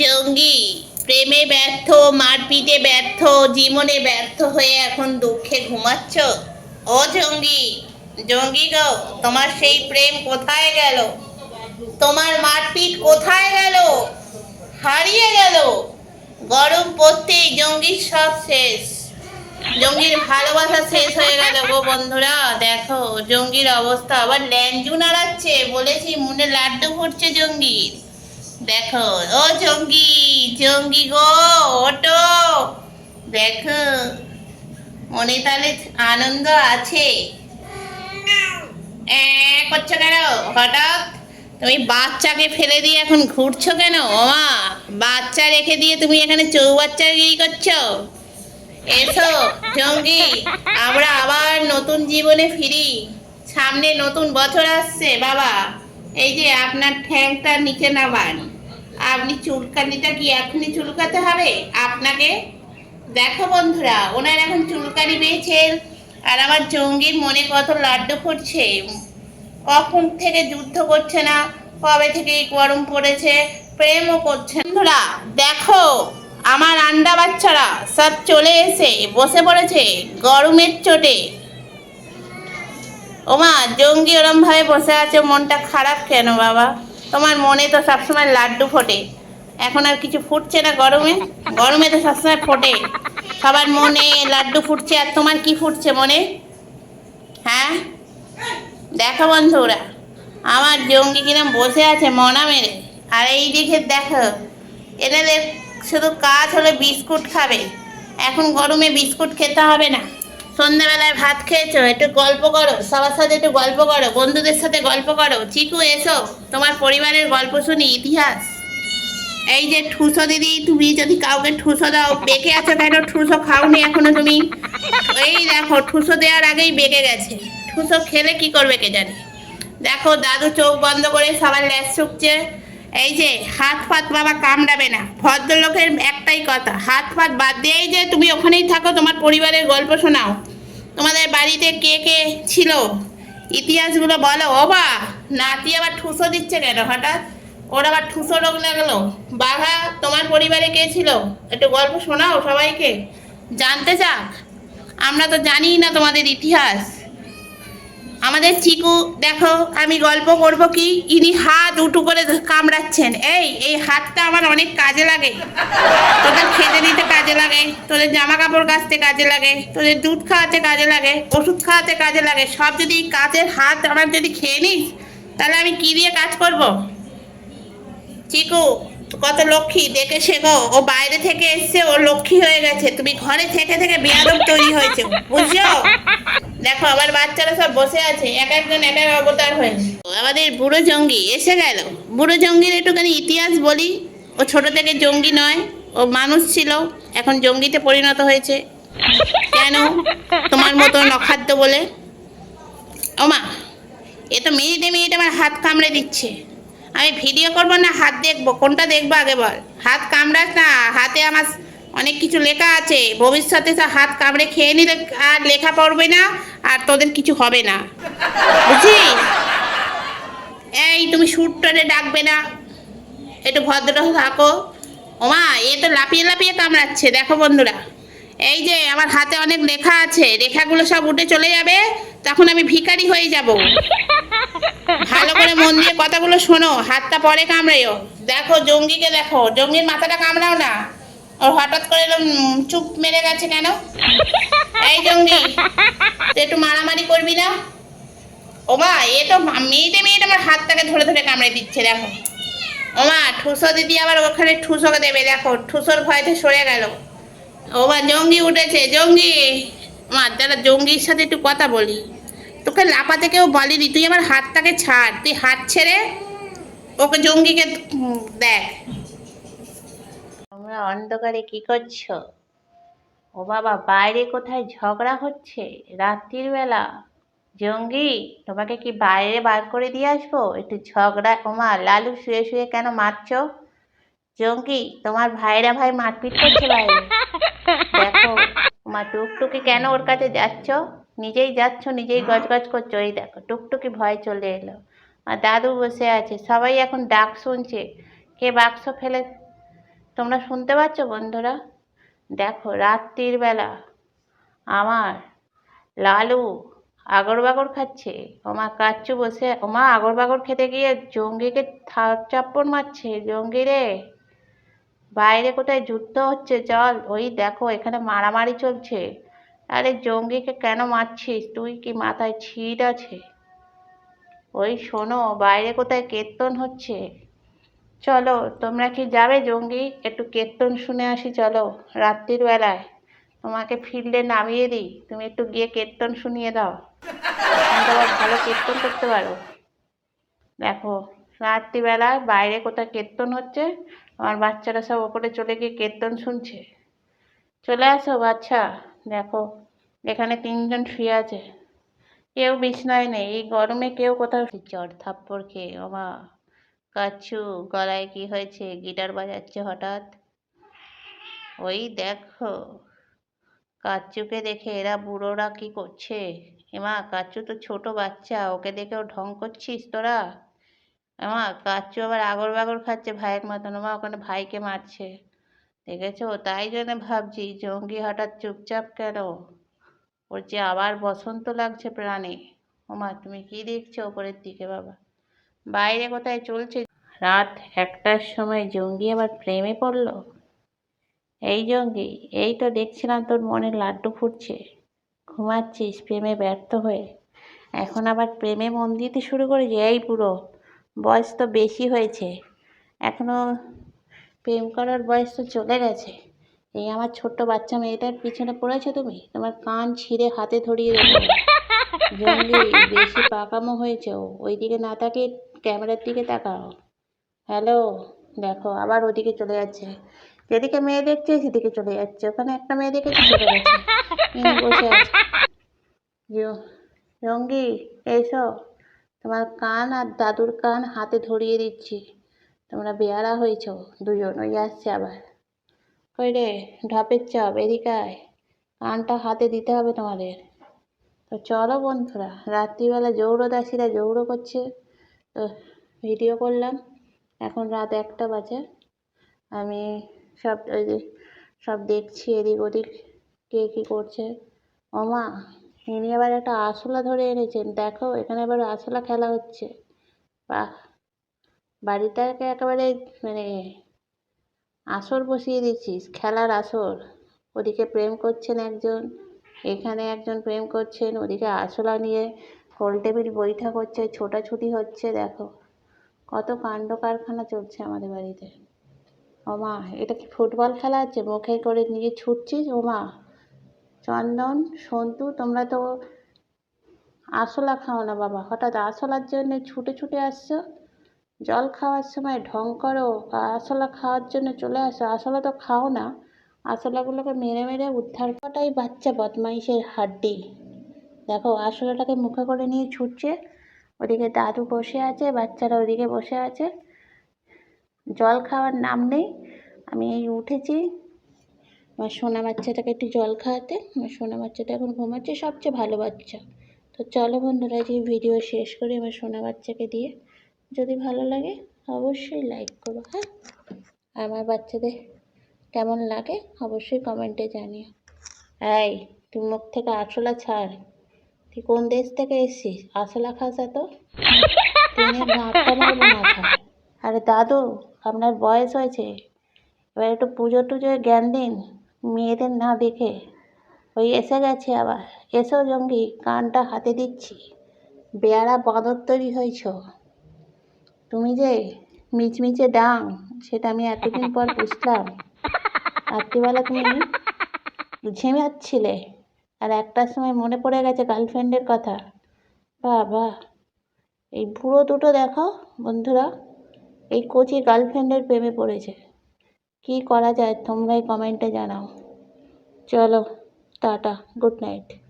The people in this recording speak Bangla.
জঙ্গি, প্রেমে ব্যর্থ, মারপিটে ব্যর্থ, জীবনে ব্যর্থ হয়ে এখন দুঃখে ঘুমাচ্ছ? ও জঙ্গি জঙ্গি গো, তোমার সেই প্রেম কোথায় গেল? তোমার মারপিট কোথায় গেল? হারিয়ে গেল? গরম পড়তেই জঙ্গির সব শেষ। জঙ্গির ভালোবাসা শেষ হয়ে গেল গো বন্ধুরা, দেখো, জঙ্গির অবস্থা। আবার ল্যাঞ্জু নাড়াচ্ছে, বলেছি, মনে লাড্ডু ফুটছে জঙ্গির। দেখো, ও জঙ্গি জঙ্গি গো ওটো দেখো মনে তাহলে আনন্দ আছে? করছ কেন? হঠাৎ তুমি বাচ্চাকে ফেলে দিয়ে এখন ঘুরছো কেন? ওমা বাচ্চা রেখে দিয়ে তুমি এখানে চৌবাচ্চাগিরি করছ? এসো, জঙ্গি, আমরা আবার নতুন জীবনে ফিরি। সামনে নতুন বছর আসছে, বাবা। এই যে আপনার ঠ্যাংটা নিচে নামান। আপনি চুলকানিটা কি এখনই চুলকাতে হবে? আপনাকে? দেখো বন্ধুরা, ওনার এখন চুলকানি পেয়েছেন আর আমার জঙ্গির মনে কত লাড্ডু ফুটছে। কখন থেকে যুদ্ধ করছে না? কবে থেকে গরম পড়েছে? প্রেমও করছে বন্ধুরা, দেখো, আমার আন্ডা বাচ্চারা সব চলে এসে বসে পড়েছে গরমের চোটে। ওমা, জঙ্গি ওরম ভাবে বসে আছে, মনটা খারাপ কেন বাবা? তোমার মনে তো সবসময় লাড্ডু ফোটে। এখন আর কিছু ফুটছে না গরমে? গরমে তো সবসময় ফোটে। সবার মনে লাড্ডু ফুটছে, আর তোমার কি ফুটছে মনে? হ্যাঁ? দেখো বন্ধুরা আমার জঙ্গি কিরম বসে আছে মনা মেরে। আর এই দিকে দেখো এনাদের শুধু কাজ হলো বিস্কুট খাবে। এখন গরমে বিস্কুট খেতে হবে না। সন্ধ্যাবেলায় ভাত খেয়েছো? একটু গল্প করো, সবার সাথে একটু গল্প করো, বন্ধুদের সাথে গল্প করো। চিকু, এসো, তোমার পরিবারের গল্প শুনি, ইতিহাস। এই যে ঠুসো দিদি, তুমি যদি কাউকে ঠুসো দাও, বেঁকে আছো কেন? ঠুসো খাওনি এখনও তুমি? এই দেখো, ঠুসো দেওয়ার আগেই বেঁকে গেছে। ঠুসো খেলে কি করবে কে জানে? দেখো, দাদু চোখ বন্ধ করে সবার ল্যাস শুকছে এই যে, হাত ফাত বাবা কামড়াবে না। ভদ্রলোকের একটাই কথা, হাত ফাত বাদ দিয়েই যে তুমি ওখানেই থাকো, তোমার পরিবারের গল্প শোনাও। তোমাদের বাড়িতে কে কে ছিল? ইতিহাসগুলো বলো। ও বা, নাতি আবার ঠুসো দিচ্ছে কেন হঠাৎ? ওর আবার ঠুসো রোগ লাগল। বাঘা, তোমার পরিবারে কে ছিল? একটু গল্প শোনাও সবাইকে। জানতে চাক। আমরা তো জানি না তোমাদের ইতিহাস। আমাদের চিকু, দেখো, আমি গল্প করব কি? ইনি হাত উঁটু করে কামড়াচ্ছেন। এই এই হাতটা আমার অনেক কাজে লাগে। তোদের খেতে দিতে কাজে লাগে, তোদের জামা কাপড় কাচতে কাজে লাগে, তোদের দুধ খাওয়াতে কাজে লাগে, ওষুধ খাওয়াতে কাজে লাগে। সব যদি কাজের হাত আমার যদি খেয়ে নিস, তাহলে আমি কি দিয়ে কাজ করব? চিকু কত লক্ষ্মী দেখে শেখো ও বাইরে থেকে এসছে, ও লক্ষ্মী হয়ে গেছে। তুমি ঘরে থেকে থেকে বেয়াদব তৈরি হয়েছে, বুঝছ? দেখো, আমার বাচ্চারা সব বসে আছে, এক একজন এক এক অবতার হয়ে। আমাদের বুড়ো জঙ্গি, এসে গেল। বুড়ো জঙ্গির একটুখানি ইতিহাস বলি। ও ছোট থেকে জঙ্গি নয়, ও মানুষ ছিল, এখন জঙ্গিতে পরিণত হয়েছে। কেন? তোমার মতন অখাদ্য বলে। ওমা, এ তো মিনিটে মিনিটে আমার হাত কামড়ে দিচ্ছে। আমি ভিডিও করব না, হাত দেখব? কোনটা দেখব আগে বল? হাত কামড়াস না, হাতে আমার অনেক কিছু লেখা আছে। ভবিষ্যতে হাত কামড়ে খেয়ে নিলে আর লেখা পড়বে না, আর তোদের কিছু হবে না। বুঝছিস? এই তুমি সুরটারে ডাকবে না। একটু ভদ্র থাকো। ওমা, এ তো লাপিয়ে লাপিয়ে কামড়াচ্ছে। দেখো বন্ধুরা, এই যে আমার হাতে অনেক লেখা আছে, লেখাগুলো সব উঠে চলে যাবে, তখন আমি ভিখারি হয়ে যাব। ভালো করে মন দিয়ে কথাগুলো শোনো, হাতটা পরে কামড়াইও। দেখো, জঙ্গিকে দেখো, জঙ্গির মাথাটা কামড়াও না। ওর হঠাৎ করে চুপ মেরে গেছে কেন? এই জঙ্গি একটু মারামারি করবি না? ওমা, এ তো মেয়েটে মেয়েটে আমার হাতটাকে ধরে ধরে কামড়ে দিচ্ছে, দেখো। ওমা, ঠুসো দিদি আবার ওখানে ঠুসোকে দেবে, দেখো, ঠুসোর ভয়তে সরে গেল। ওমা, জঙ্গি উঠেছে, জঙ্গি। মা দাদা, জঙ্গির সাথে একটু কথা বলি। তোকে লাপাতে কেউ বলেনি, তুই আমার হাতটাকে ছাড়, তুই হাত ছেড়ে ওকে জঙ্গিকে দেখ। তোমরা অন্ধকারে কি করছ? ও বাবা, বাইরে কোথায় ঝগড়া হচ্ছে? রাত্রির বেলা। জঙ্গি, তোমাকে কি বাইরে বার করে দিয়ে আসব? একটু ঝগড়া ওমা লালু শুয়ে শুয়ে কেন মারছো? জঙ্গি, তোমার ভাইরা ভাই মারপিট করছে বাইরে। দেখো মা টুকটুকি কেন ওর কাছে যাচ্ছ? নিজেই যাচ্ছ নিজেই গজগজ করছ। এই দেখো টুকটুকি ভয় চলে এলো। আর দাদু বসে আছে সবাই এখন ডাক শুনছে। কে বাক্স ফেলে তোমরা শুনতে পাচ্ছ বন্ধুরা? দেখো রাত্রির বেলা আমার লালু আগর বাগর খাচ্ছে। ওমা কাচ্চু বসে ওমা আগর বাগর খেতে গিয়ে জঙ্গিকে থাপ চাপ্পড় মারছে। জঙ্গি রে বাইরে কোথায় যুদ্ধ হচ্ছে? চল ওই দেখো এখানে মারামারি চলছে। আরে জঙ্গিকে কেন মারছিস? তুই কি মাথায় ছিট আছে? ওই শোনো, বাইরে কোথায় কীর্তন হচ্ছে? চলো, তোমরা কি যাবে জঙ্গি? একটু কীর্তন শুনে আসি, চলো, রাত্রির বেলায়। তোমাকে ফিল্ডে নামিয়ে দিই, তুমি একটু গিয়ে কীর্তন শুনিয়ে দাও। তুমি তো আবার ভালো কীর্তন করতে পারো। দেখো, রাত্রিবেলায় বাইরে কোথায় কীর্তন হচ্ছে, আমার বাচ্চারা সব ওপরে চলে গিয়ে কীর্তন শুনছে। চলে আসো, বাচ্চা। দেখো এখানে তিনজন শুয়ে আছে। কেউ বিছনায় নেই। এই গরমে কেউ কোথাও চড় থাপ্পড় খেয়ে। ওমা, কাচ্ছু, গলায় কি হয়েছে? গিটার বাজাচ্ছে হঠাৎ। ওই দেখো কাচ্চুকে দেখে এরা বুড়োরা কি করছে? এমা কাচ্চু তো ছোট বাচ্চা। ওকে দেখেও ঢং করছিস তোরা? এমা কাচ্চু আবার আগর বাগর খাচ্ছে ভাইয়ের মতন। ওমা, ওখানে ভাইকে মারছে। দেখেছ? তাই জন্য ভাবছি, জঙ্গি হঠাৎ চুপচাপ কেন? ওর যে আবার বসন্ত লাগছে প্রাণে। ওমা, তুমি কি দেখছ ওপরের দিকে বাবা? বাইরে কোথায় চলছে? রাত একটার সময় জঙ্গি আবার প্রেমে পড়ল? এই জঙ্গি, এই তো দেখছিলাম তোর মনে লাড্ডু ফুটছে। ঘুমাচ্ছিস প্রেমে ব্যর্থ হয়ে। এখন আবার প্রেমে মন দিতে শুরু করেছে, এই পুরো বয়স তো বেশি হয়েছে। এখনও প্রেম করার বয়স তো চলে গেছে। এই আমার ছোট্ট বাচ্চা মেয়েটার পিছনে পড়েছো তুমি? তোমার কান ছিঁড়ে হাতে ধরিয়ে দেবো। বেশি পাকামো হয়েছে ও। ওইদিকে না তাকিয়ে ক্যামেরার দিকে তাকাও। হ্যালো, দেখো আবার ওদিকে চলে যাচ্ছে। যেদিকে মেয়ে দেখছে সেদিকে চলে যাচ্ছে। ওখানে একটা মেয়ে দেখেছে চলে গেছে বসে আছে। জঙ্গি এসো। তোমার কান আর দাদুর কান হাতে ধরিয়ে দিচ্ছি। তোমরা বেয়ারা হয়েছ। দুজন ওই আসছে আবার। কই রে, ঢপের চাপ এদিকে আয় কানটা হাতে দিতে হবে তোমাদের। তো চলো বন্ধুরা, রাত্রিবেলা জৌরদাসীরা জৌড়ো করছে। তো ভিডিও করলাম, এখন রাত একটা বাজে। আমি সব ওই যে সব দেখছি এদিক ওদিক কে কী করছে। ওমা, ইনি আবার একটা আরশোলা ধরে এনেছেন। দেখো, এখানে আবার আরশোলা খেলা হচ্ছে। বাহ! বাড়িটাকে একেবারে মানে আসর বসিয়ে দিচ্ছিস, খেলার আসর। ওদিকে প্রেম করছেন একজন, এখানে একজন প্রেম করছেন, ওদিকে আরশোলা নিয়ে হোল টেবিল বৈঠক হচ্ছে ছোটাছুটি হচ্ছে, দেখো। কত কাণ্ড কারখানা চলছে আমাদের বাড়িতে। ওমা, এটা কি ফুটবল খেলা হচ্ছে? মুখে করে নিয়ে ছুটছিস? ওমা, চন্দন, সন্তু, তোমরা তো আরশোলা খাও না বাবা। হঠাৎ আরশোলার জন্য ছুটে ছুটে আসছো? জল খাওয়ার সময় ঢং করো বা আরশোলা খাওয়ার জন্য চলে আসো। আরশোলা তো খাও না। আরশোলাগুলোকে মেরে মেরে উদ্ধার করাটাই বাচ্চা বদমাইশের হাড্ডি। দেখো, আরশোলাটাকে মুখে করে নিয়ে ছুটছে। ওদিকে দাদু বসে আছে, বাচ্চারা ওদিকে বসে আছে। জল খাওয়ার নাম নেই। আমি এই উঠেছি। আমার সোনা বাচ্চাটাকে একটু জল খাওয়াতে। আমার সোনা বাচ্চাটা এখন ঘুমাচ্ছে, সবচেয়ে ভালো বাচ্চা। তো চলো বন্ধুরা যে ভিডিও শেষ করি আমার সোনা বাচ্চাকে দিয়ে। যদি ভালো লাগে, অবশ্যই লাইক করো হ্যাঁ? আমার বাচ্চাদের কেমন লাগে, অবশ্যই কমেন্টে জানিও। এই তুই মুখ থেকে আরশোলা ছাড়। তুই কোন দেশ থেকে এসছিস? আরশোলা খাস এত? আরে দাদু, আপনার বয়স হয়েছে। এবার একটু পুজো টুজোয় জ্ঞান দিন, মেয়েদের না দেখে। ওই এসে গেছে আবার। এসো জঙ্গি, কানটা হাতে দিচ্ছি। বেয়ারা বাঁদর তৈরি হয়েছ। তুমি যে মিচমিচে ডাং, সেটা আমি এতদিন পর বুঝলাম। রাত্রিবেলা তুমি ঝিমাচ্ছিলে আর একটার সময় মনে পড়ে গেছে গার্লফ্রেন্ডের কথা। বাহ এই বুড়ো দুটো দেখো বন্ধুরা, এই কোচি গার্লফ্রেন্ডের প্রেমে পড়েছে। কী করা যায় তোমরাই কমেন্টে জানাও। চলো, টাটা, গুড নাইট।